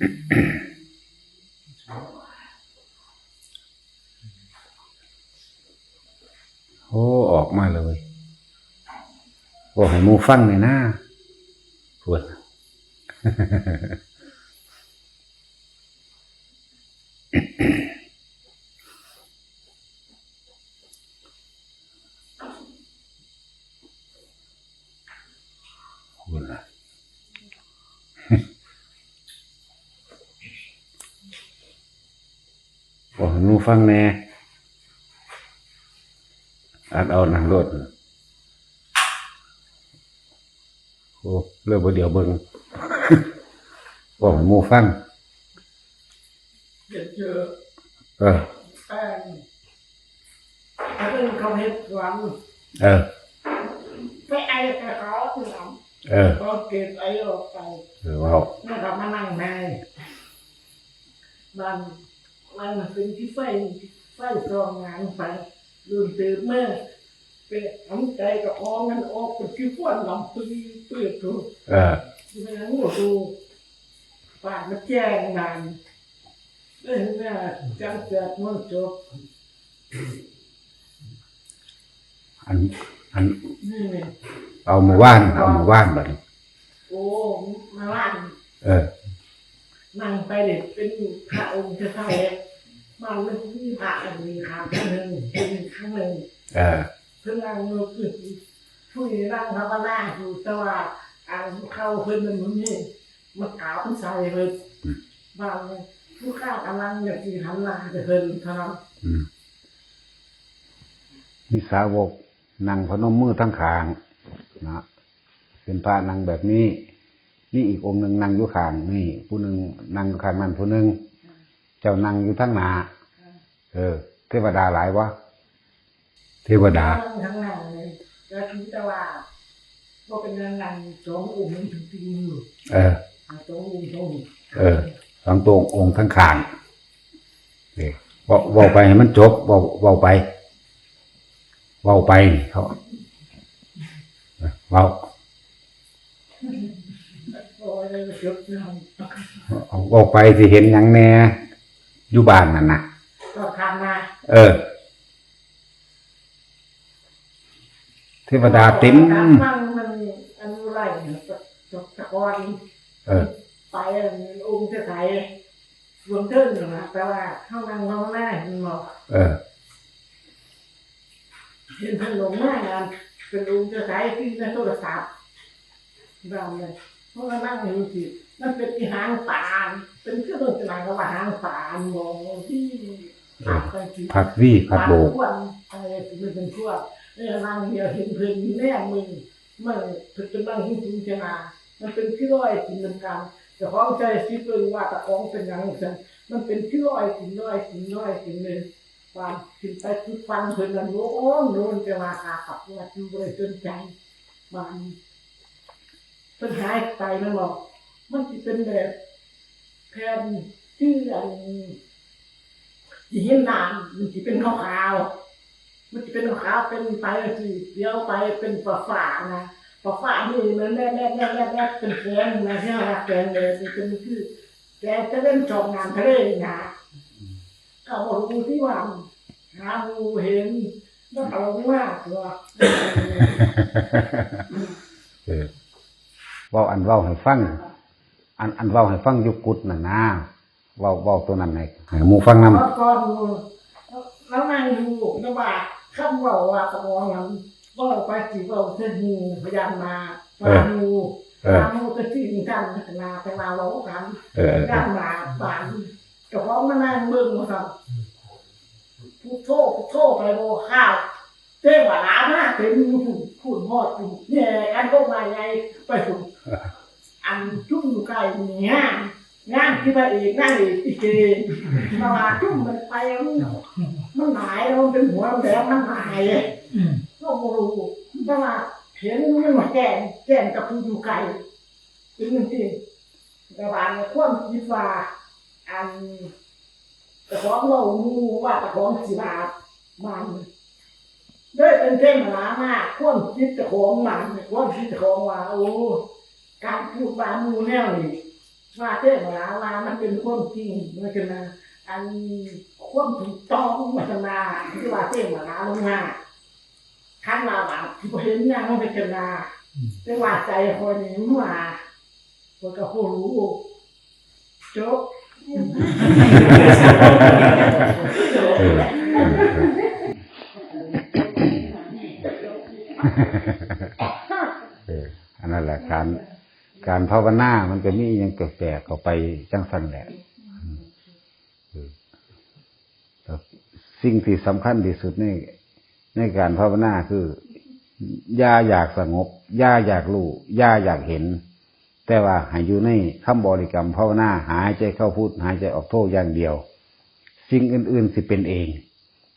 โอ้ออกมาเลยบอกให้หมูฟังเลยนะปวดละ บอกให้หมู ฟังแหน่อัดเอาหนังรถโอ้เริ่มบ่เดี๋ยวเบิ่งบอกให้หมูฟังเดี๋ยวเจอเออแป้งถ้าเป็นเขาเห็ดหวานเออไปไอ้แต่เขาที่หลังเออเขาเก็บไอ้ออกไปเออเว้านี่ครับมานั่งในมัน มันเป็นที่ไฟไฟซองงานไปลืมตื่นเมื่อเป็นน้ำใจกับอองกันออกเป็นที่ฟ้อนลำปื้อปื้อถูกเออไม่งั้นหัวดูปากมันแจ้งนานเอ้ยแม่จังเกิดมันจบอันอันนี่เนี่ยเอาหมู่บ้านเอาหมู่บ้านบัดนี้โอ้มาล่านเออ นั่งไปเด็กเป็นพระองค์จะใส่มันไม่มีพระอันนี้ครั้งหนึ่งเป็นครั้งหนึ่งเออเพิ่งนั่งมือขึ้นผู้หญิงนั่งภาวนาอยู่แต่ว่าอ่านเข้าเพิ่นมันมันนี่มันขาวมันใส่เลยบางผู้ข้ากำลังอยากสิหันหน้าจะเพิ่นเท่านั้นอืมมีสาวกนั่งพนมมือทั้งขางนะเป็นพระนั่งแบบนี้ นี่อีกองค์หนึ่งนั่งอยู่ข้างนี่ผู้หนึ่งนั่งอยู่ข้างนั้นผู้หนึ่งเจ้านั่งอยู่ทั้งหนาเออ เทวดาหลายวะเทวดานั่งทั้งนั้นเลยแล้วคิดแต่ว่าว่าเป็นนางงานสององค์มันถึงตีอยู่เอออ่าสององค์สององค์เออสองตัวองค์ทั้งขางเออเว้าเว้าไปให้มันจบเว้าเว้าไปเว้าไปเขาเออเว้า โอ้ยเลยเก็บเงินเอาเว้าไปที่เห็นหยังแหน่อยู่บ้านนั่นน่ะก็ทำมาเออ เทวดาเต็มมันมันอันไรตกตะกอนเออ ไปองค์จะใส่รวมเทิงนะแต่ว่าเข้านั่งเข้าหน้ามันบอกเออเห็นเพิ่นลงหน้างานเป็นองค์จะใส่ที่ในโทรศัพท์เราเลย เพราะว่านั่งอยู่สิมันเป็นที่หางปานเป็นเครื่องจะหมายว่าหางปานมองที่ผักไปสิผัดวี่ผัดโบกวันอะไรมันเป็นพวกเออนั่งเดียวเห็นเพิ่นแน่มึงมันถึงจะนั่งหิ้งจุงชนามันเป็นที่ร้อยกินนำกันแต่ของใจสิเพิ่งว่าตะของเป็นหยังซั่นมันเป็นที่ร้อยกินร้อยกินร้อยกินเลยความกินไปทุกฟังเพิ่นนั่นโอ้โน่นจะมาหาขับว่าอยู่บ่ได้สนใจมัน เพิ่นหายไปมันบอกมันสิเป็นแบบแผ่นที่อันสีเห็นน้ำมันจะเป็นขาวๆมันจะเป็นขาวเป็นไปสิเดียวไปเป็นฝาฝานะฝาฝานี่มันแน่แน่แน่แน่แน่เป็นแกงนะใช่ไหมแกงเลยมันเป็นคือแกงจะเล่นจองงานทะเลนะเอาดูที่ว่าหาดูเห็นแล้วเอามากตัว เออเว้าอันเว้าให้ฟังอันอันเว้าให้ฟังอยุกุดน่ะนะเว้าเว้าตัวนั้นให้ให้หมูฟังนำแล้วก่อนแล้วนั่งดูแล้วว่าคำว่าว่าตะกอนนั้นว่าไปสิว่าเส้นหูพยายามมามาดูเออตามก็ที่กันนาแต่มาเรากันเออเออด้านมาบานเจ้าของมานั่งเบิ่งมาครับพูดโทษพูดโทษไปโบข้าว เจ้าว่าล้าหน้าเต็มฝุ่นฝุ่นหอดฝุ่นแย่กันก็มาไงไปฝุ่อันจุ่มอยู่ไกลงานงานที่ไปอีกงานอีกอีกเองมาว่าจุ่มมันไปมันมันหายแล้วเป็นหัวมันแดงมันหายก็โมรู้แต่ว่าเห็นมันมาแก่งแก่งกับผู้อยู่ไกลเป็นจริงๆแต่ว่าในความคิดว่าอันแต่ของเรามูว่าแต่ของสิบาทมัน ได้เป็นเท่มหลามากควมคิดแต่ของมันความคิดแต่ของว่าโอ้การพูดว่ามูแนวนี่ว่าเจ้าหมาว่ามันเป็นควมจริงมันจะอันควมถูกต้องมันจะมาที่ว่าเจ้าหมาลงมาขั้นมาแบบที่เห็นยังมันเป็นกันมาแต่ว่าใจคนนี้มันว่าคนก็คงรู้จบ เออเอันนั้นแหละการการภาวนามันก็มีอหยังแปลกๆเข้าไปจังสันแหละสิ่งที่สำคัญที่สุดในในการภาวนาคือย่าอยากสงบย่าอยากรู้ย่าอยากเห็น แต่ว่าให้อยู่ในคำบริกรรมภาวนาหายใจเข้าพูดหายใจออกโทษอย่างเดียว สิ่งอื่นๆสิเป็นเอง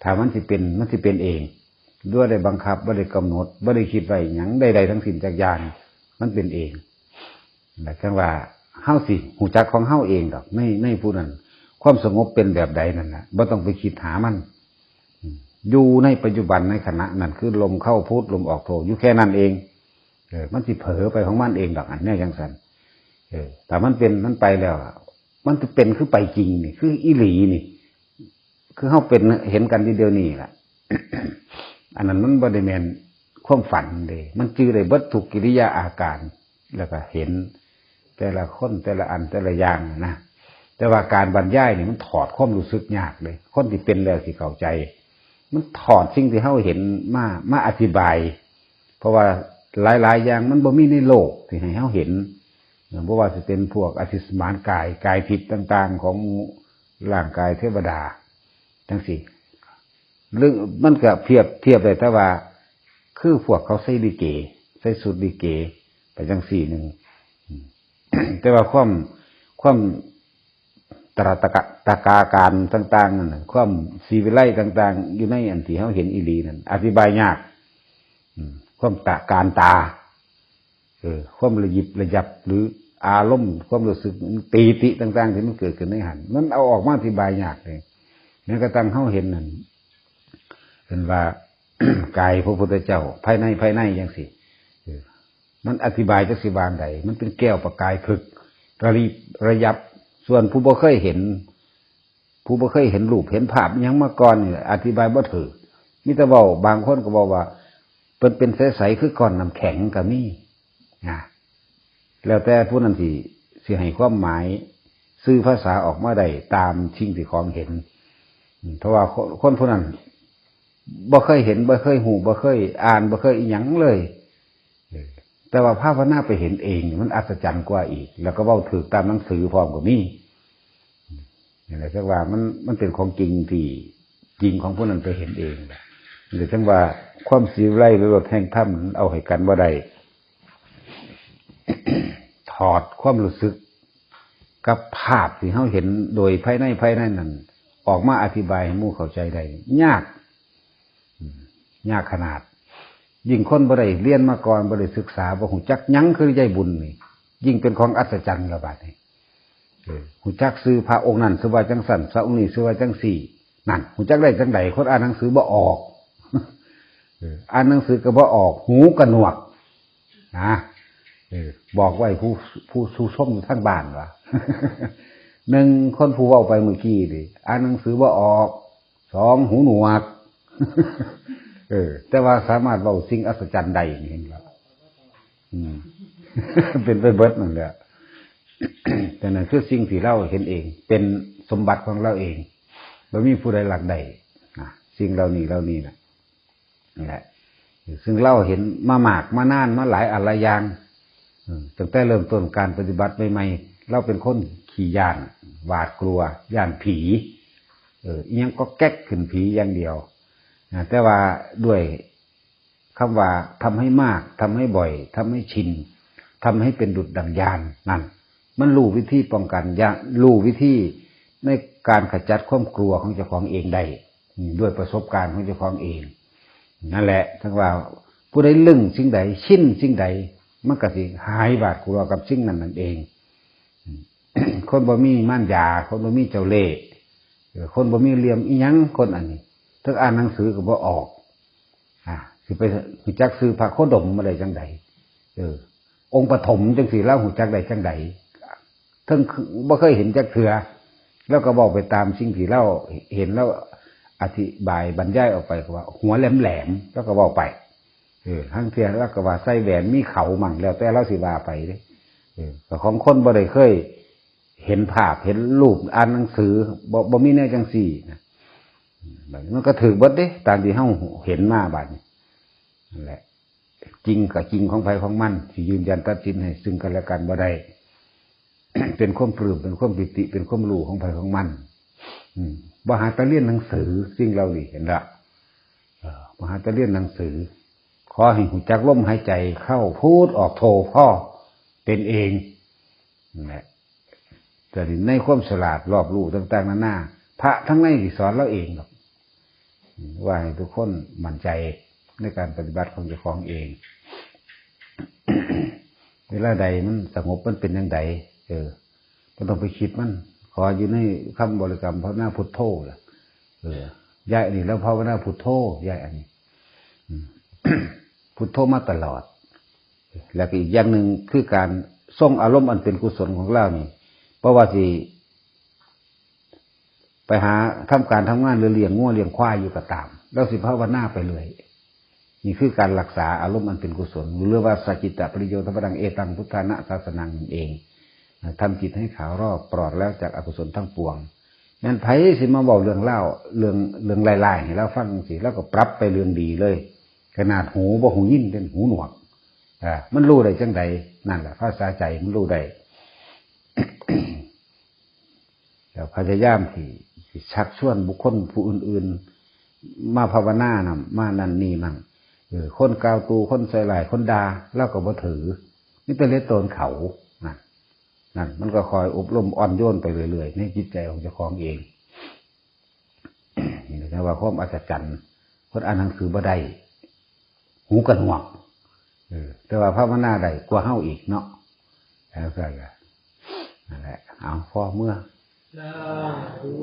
ถ้ามันสิเป็นมันสิเป็นเอง ด้วยได้บังคับบ่ได้กำหนดบ่ได้คิดไว้หยังใดๆทั้งสิ้นจากยางมันเป็นเองแต่คำว่าเฮาสิหูจักของเฮาเองดอกไม่ไม่ผู้นั้นความสงบเป็นแบบใดนั่นนะบ่ต้องไปคิดหามันอยู่ในปัจจุบันในขณะนั้นคือลมเข้าพุทลมออกโทอยู่แค่นั้นเองเออมันสิเผลอไปของมันเองดอกอันเนี้ยังสันเออแต่มันเป็นมันไปแล้วมันจะเป็นคือไปจริงนี่คืออีหลีนี่ คือเขาเป็นเห็นกันทีเดียวนี่แหละ อันนั้นมันบริเวณความฝันเลยมันจือเลยบิดถูกกิริยาอาการ แล้วก็เห็น แต่ละคนแต่ละอันแต่ละอย่างนะแต่ว่าการบรรยายนี่มันถอดความรู้สึกยากเลย คนที่เป็นแล้วสิเข้าใจ มันถอดสิ่งที่เขาเห็นมามาอธิบาย เพราะว่าหลาย ๆ อย่างมันบ่มีในโลกที่ให้เขาเห็นเพราะว่าจะเป็นพวกอธิสมานกายกายทิพย์ต่าง ๆ ของร่างกายเทวดาทั้งสี่ เรื่องมันก็เทียบเทียบเลยแต่ว่า คือพวกเขาใส่ดีเกใส่สุดดีเกไปจังสี่หนึ่งแต่ว่าความความตระตะกะตะกาการต่าง ๆนั่นความสีวิไลต่าง ๆ อยู่ในอันที่เขาเห็นอีหลีนั่นอธิบายยากความตะการตาเออความระยิบระยับหรืออารมณ์ความรู้สึกปีติต่าง ๆ ที่มันเกิดขึ้นในหันมันเอาออกมาอธิบายยากเลยแม้กระทั่งเขาเห็นนั่น เป็นว่ากายพระพุทธเจ้า ภายในภายในอย่างสิมันอธิบายจักสิบางใดมันเป็นแก้วประกายพึกระรีระยับส่วนผู้บ่เคยเห็น ผู้บ่เคยเห็นรูปเห็นภาพยังมาก่อนนี่อธิบายบ่ถือมิตรเบาบางคนก็บอกว่าเป็นเป็นใสๆคือก้อนน้ำแข็งก็มีนะแล้วแต่ผู้นั้นสิสิให้ความหมายซื้อภาษาออกมาได้ตามชิงที่ของเห็น เพราะว่าคนผู้นั้น บ่เคยเห็นบ่เคยหูบ่เคยอ่านบ่เคยอีหยังเลย แต่ว่าภาพนาไปเห็นเอง มันอัศจรรย์กว่าอีก แล้วก็เว้าถือตามหนังสือพร้อมกับนี่นี่แหละจังว่ามันมันเป็นของจริงที่จริงของผู้นั้นไปเห็นเองหรือจังว่าความสีไร่หรือรถแห่งถ้ำนั้นเอาให้กันว่าได้ถอดความรู้สึก กับภาพที่เขาเห็นโดยภายในภายในนั้น ออกมาอธิบายให้มู่เข้าใจได้ยาก ยากขนาด ยิ่งคนบ่ได้เรียนมาก่อนบ่ได้ศึกษาบ่หูจักยั้งคือใจบุญนี่ยิ่งเป็นของอัศจรรย์ระบาดนี่หูจักซื้อพระองค์นั้นซื้อว่าจังสันพระองค์นี้ซื้อว่าจังสี่นั่นหูจักได้จังใดคนอ่านหนังสือบ่ออกอ่านหนังสือก็บ่ออก หูกระหนวกนะเออบอกไว้ผู้ผู้สู้ชมอยู่ทั้งบ้านวะหนึ่งคนผู้เว้าไปเมื่อกี้ดิอ่านหนังสือว่ออกสองหูหนวก เออ แต่ว่าสามารถเว้าสิ่งอัศจรรย์ใดนี่เห็นแล้วอืมเป็นไปเบิดนั่นแหละแต่นั่นคือสิ่งที่เราเห็นเอง เป็นสมบัติของเราเองไม่มีผู้ใดหลักใดนะสิ่งเหล่านี้เหล่านี้นะนี่แหละ ซึ่งเราเห็นมาหมากมานานมาหลายอะไรอย่างตั้งแต่เริ่มต้นการปฏิบัติใหม่ๆเราเป็นคนขี่ยานหวาดกลัวยานผี เออยังก็แก๊กขึ้นผีอย่างเดียว แต่ว่าด้วยคำว่าทำให้มากทำให้บ่อยทำให้ชินทำให้เป็นดุจดังยานนั่น มันรู้วิธีป้องกันยารู้วิธีในการขจัดความกลัวของเจ้าของเองได้ด้วยประสบการณ์ของเจ้าของเอง นั่นแหละทั้งว่าผู้ใดลึงสิ่งใดชินสิ่งใดมันก็สิหายบาดกลัวกับสิ่งนั้นนั่นเอง คนบ่มีม่านยา คนบ่มีเจ้าเล่ห์เออคนบ่มีเหลี่ยมอีหยังคนอันนี้ ถ้าอ่านหนังสือก็บ่ออก อ่า สิไปหูจักซื้อพระโคดมมาได้จังใดเออ องค์ปฐมจังสีเล่าหูจักได้จังใดทั้งบ่เคยเห็นจักเถือ แล้วก็บอกไปตามสิ่งที่เราเห็นแล้วอธิบายบรรยายออกไปก็ว่า หัวแหลมแหลมแล้วก็บอกไปเออทั้งเทียแล้วก็ว่าใส่แหวนมีเขามั่งแล้วแต่เราสิว่าไปเด้เออของคนบ่ได้เคย เห็นภาพเห็นรูปอ่านหนังสือบ่บ่มีแนวจังสี่นะ มันก็ถือบิดเด้ ตามที่เฮาเห็นมาบัดนี้นั่นแหละ จริงกับจริงของไผของมันที่ยืนยันตัดสินให้ซึ่งกันและกันบ่ได้เป็นความปลื้มเป็นความปิติ เป็นความรู้ของไผของมัน อืมบ่หาตะเรียนหนังสือ สิ่งเรานี่เห็นละเออบ่หาตะเรียนหนังสือ ขอให้หูจักลมหายใจเข้าพูดออกโทพ่อเป็นเองนั่นแหละแต่ในความฉลาดรอบรู้ต่าง ๆนานาพระทั้งในสอนเราเองหรอก ว่าให้ทุกคนมั่นใจในการปฏิบัติของเจ้าของเอง เวลาใดมันสงบมันเป็นยังไงเออก็ต้องไปคิดมัน ขออยู่ในคำบริกรรมพระน้าพุทโธล่ะ เออยายอันนี้แล้วภาวนาพุทโธยายอันนี้พุทโธมาตลอด แล้วก็อีกอย่างหนึ่งคือการส่งอารมณ์อันเป็นกุศลของเรานี่เพราะว่าสิ ไปหาทำการทำงานหรือเลี้ยงงัวเลี้ยงควายอยู่ก็ตาม แล้วสิภาวนาไปเลยนี่คือการรักษาอารมณ์อันเป็นกุศลหรือว่าสกิตตปริโยธรรมดังเอตังพุทธานะศาสนังเองทำจิตให้ขาวรอบปลอดแล้วจากอกุศลทั้งปวงนั้นไผสิมาบอกเรื่องเล่าเรื่องเรื่องลายๆให้เราฟังสิแล้วก็ปรับไปเรื่องดีเลย ขนาดหูบ่หูยินเป็นหูหนวกอ่ามันรู้ได้จังใดนั่นแหละภาษาใจมันรู้ได้แล้วพยายามที่ ชักชวนบุคคลผู้อื่น ๆ มาภาวนานะมานันนี่มั่งเออคนกาวตูคนใส่หลายคนดาแล้วก็บ่ถือ นี่เป็นเลตโตนเขานั่นนั่นมันก็คอยอบรมอ่อนโยนไปเรื่อยๆในจิตใจของเจ้าของเองนี่นะว่าความอัศจรรย์คนอ่านหนังสือบ่ได้หูกันหวกเออแต่ว่าภาวนาได้กว่าเฮาอีกเนาะแล้วก็นั่นแหละเอาพอเมื่อ สาธุ